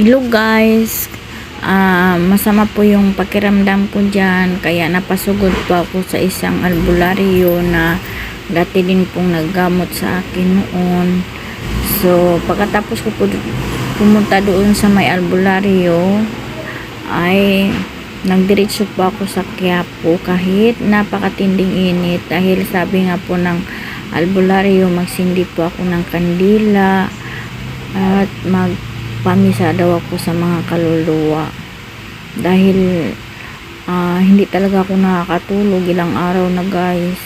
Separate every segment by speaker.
Speaker 1: Hello guys, Ah, masama po yung pakiramdam ko dyan. Kaya napasugod po ako sa isang albularyo na dati din pong naggamot sa akin noon. So pagkatapos ko po pumunta doon sa may albularyo ay nagdiretso po ako sa Quiapo kahit napakatinding init. Dahil sabi nga po ng albularyo magsindi po ako ng kandila at magpamisa daw ako sa mga kaluluwa. Dahil ah, hindi talaga ako nakakatulog. Ilang araw na guys.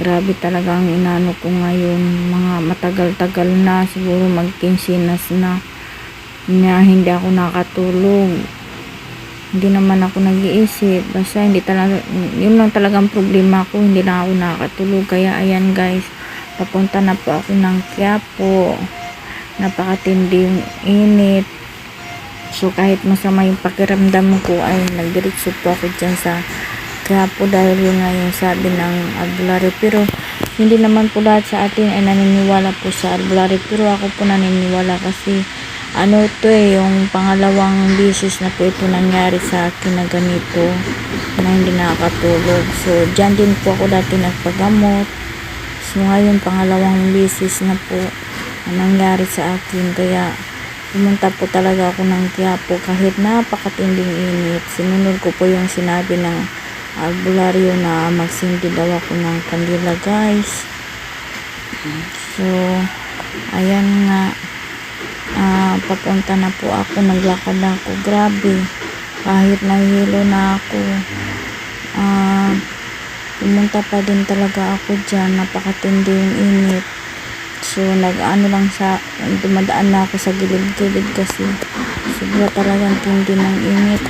Speaker 1: Grabe talaga ang inano ko ngayon. Mga matagal-tagal na siguro magkinsinas na. Na hindi ako nakatulog. Hindi naman ako nag-iisip. Basta hindi talaga yun lang talagang problema ko. Hindi na ako nakatulog kaya ayan guys. Papunta na po ako ng Quiapo napakatindi yung init. So kahit masama yung pakiramdam ko ay nagdiretso po ako dyan sa Quiapo dahil yun nga yung sabi ng albularyo. Pero hindi naman po lahat sa atin ay naniniwala po sa albularyo. Pero ako po naniniwala kasi ano to eh yung pangalawang bisis na po ito nangyari sa akin na ganito na hindi nakakatulog. So dyan din po ako dati nagpagamot. So ngayon pangalawang bisis na po na nangyari sa akin kaya pumunta po talaga ako ng Quiapo kahit napakatinding init. Sinunod ko po yung sinabi ng albularyo na magsindi daw ako ng kandila guys. So ayan nga. Ah, papunta na po ako. Naglakad na ako. Grabe. Kahit nahihilo na ako. Ah, pumunta pa din talaga ako dyan. Napakatindi yung init so nag-ano lang sa dumadaan na ako sa gilid-gilid kasi sobra talagang tindi ng init.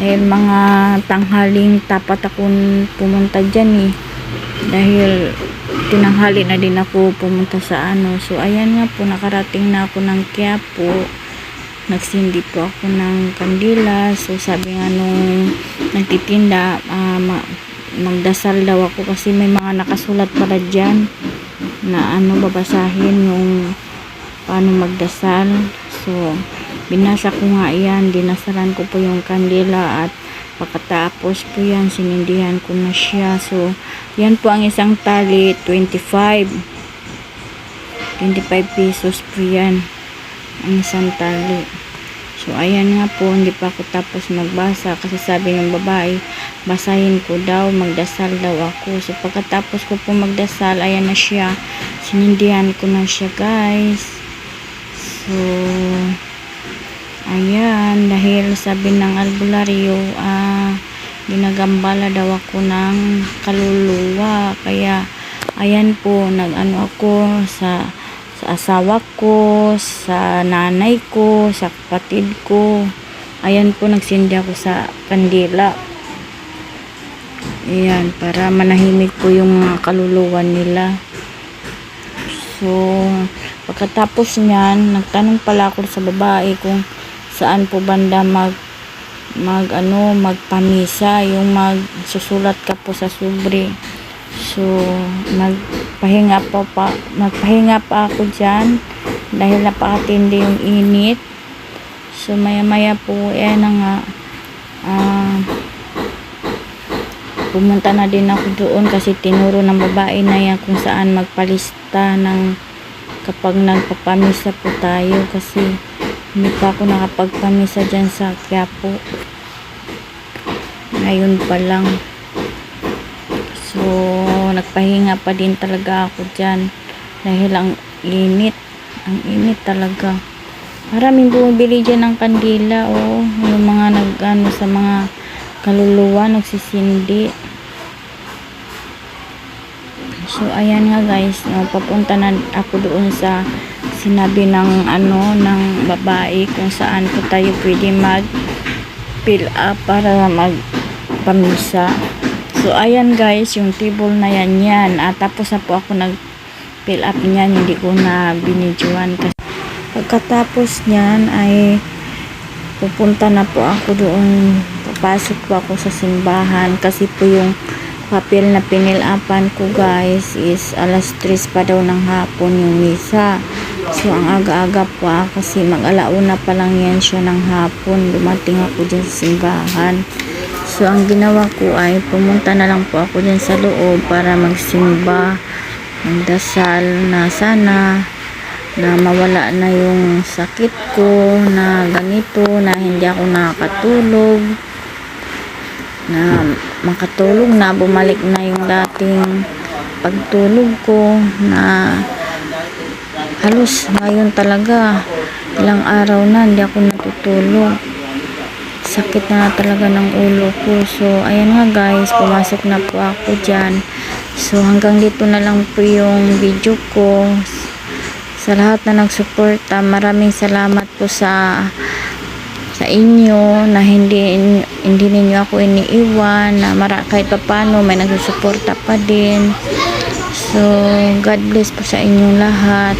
Speaker 1: Dahil mga tanghaling tapat akong pumunta dyan eh. Dahil tinanghali na din ako pumunta sa ano. So ayan nga po nakarating na ako ng Quiapo. Nagsindi po ako ng kandila. So sabi nga nung nagtitinda ma- magdasal daw ako kasi may mga nakasulat pala dyan na ano babasahin yung paano magdasal. So binasa ko nga yan dinasalan ko po yung kandila at pagkatapos po yan sinindihan ko na siya. So yan po ang isang tali 25 25 pesos po yan ang isang tali. So ayan nga po hindi pa ako tapos magbasa kasi sabi ng babae basahin ko daw magdasal daw ako. So pagkatapos ko po magdasal ayan na siya. Sinindihan ko na siya guys. So ayan dahil sabi ng albularyo ah ginagambala daw ako ng kaluluwa. Kaya ayan po nag-ano ako sa sa asawa ko sa nanay ko sa kapatid ko. Ayan po nagsindi ako sa kandila ayan para manahimik po yung mga kaluluwa nila. So pagkatapos niyan nagtanong pala ako sa babae kung saan po banda mag mag ano magpamisa yung magsusulat ka po sa sobre. So nagpahinga pa pa nagpahinga pa ako diyan dahil napakatindi yung init. So maya maya po eh na nga ah, pumunta na din ako doon kasi tinuro ng babae na yan kung saan magpalista ng kapag nagpapamisa po tayo kasi hindi pa ako nakapagpamisa dyan sa Quiapo. Ngayon pa lang. So nagpahinga pa din talaga ako dyan dahil ang init ang init talaga. Maraming bumibili dyan ng kandila oh, yung mga nag ano, sa mga kaluluwa nagsisindi so ayan nga guys no, papunta na ako doon sa sinabi ng ano ng babae kung saan po tayo pwede mag fill up para mag pamisa so ayan guys yung table na yan yan. At tapos na po ako nag fill up niyan. Hindi ko na binidyoan kasi pagkatapos niyan ay pupunta na po ako doon papasok po ako sa simbahan kasi po yung papel na pinilapan ko guys is alas 3 pa daw ng hapon yung misa So, ang aga-aga pa kasi mag-alauna pa lang yan siya ng hapon. Dumating ako dyan sa simbahan. So, ang ginawa ko ay pumunta na lang po ako dyan sa loob para magsimba, magdasal na sana na mawala na yung sakit ko na ganito, na hindi ako nakakatulog na makatulog na bumalik na yung dating pagtulog ko na halos ngayon talaga ilang araw na hindi ako natutulog. Sakit na talaga ng ulo ko. So ayan nga guys pumasok na po ako dyan. So hanggang dito na lang po yung video ko. Sa lahat na nagsuporta maraming salamat po sa sa inyo na hindi hindi ninyo ako iniiwan na mara, kahit papano may nagsusuporta pa din. So God bless po sa inyong lahat